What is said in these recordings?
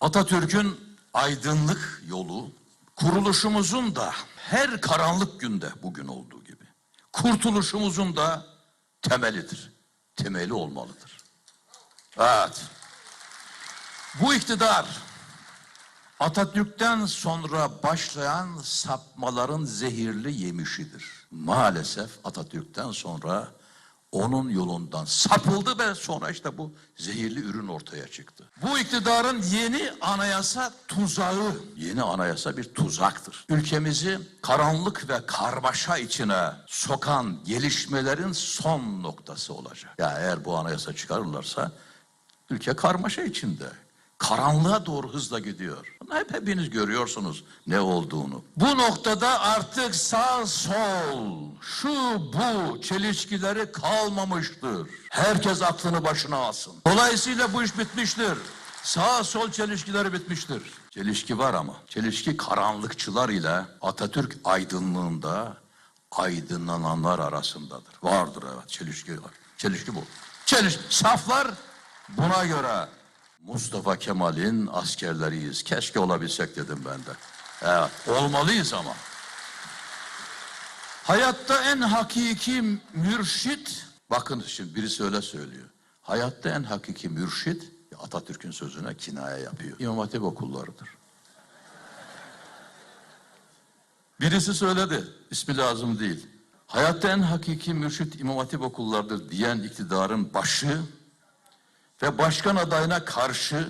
Atatürk'ün aydınlık yolu, kuruluşumuzun da her karanlık günde bugün olduğu gibi, kurtuluşumuzun da temelidir. Temeli olmalıdır. Evet. Bu iktidar Atatürk'ten sonra başlayan sapmaların zehirli yemişidir. Maalesef Atatürk'ten sonra onun yolundan sapıldı ve sonra işte bu zehirli ürün ortaya çıktı. Bu iktidarın yeni anayasa tuzağı, yeni anayasa bir tuzaktır. Ülkemizi karanlık ve karmaşa içine sokan gelişmelerin son noktası olacak. Ya eğer bu anayasa çıkarırlarsa ülke karmaşa içinde. Karanlığa doğru hızla gidiyor. Bunu hep hepiniz görüyorsunuz ne olduğunu. Bu noktada artık sağ sol, şu bu çelişkileri kalmamıştır. Herkes aklını başına alsın. Dolayısıyla bu iş bitmiştir. Sağ sol çelişkileri bitmiştir. Çelişki var ama. Çelişki karanlıkçılar ile Atatürk aydınlığında aydınlananlar arasındadır. Vardır evet çelişki var. Çelişki bu. Çelişki. Saflar buna göre Mustafa Kemal'in askerleriyiz. Keşke olabilsek dedim ben de. Evet, olmalıyız ama. Hayatta en hakiki mürşit, bakın şimdi birisi öyle söylüyor. Hayatta en hakiki mürşit, Atatürk'ün sözüne kinaya yapıyor. İmam Hatip okullarıdır. Birisi söyledi, ismi lazım değil. Hayatta en hakiki mürşit İmam Hatip okullardır diyen iktidarın başı ve başkan adayına karşı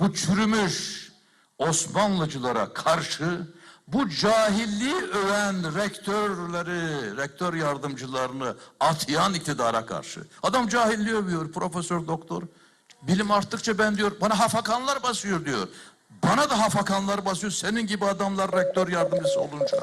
bu çürümüş Osmanlıcılara karşı bu cahilliği öven rektörleri, rektör yardımcılarını atayan iktidara karşı. Adam cahilliği övüyor, profesör, doktor. Bilim arttıkça ben diyor, bana hafakanlar basıyor diyor. Bana da hafakanlar basıyor, senin gibi adamlar rektör yardımcısı olunca.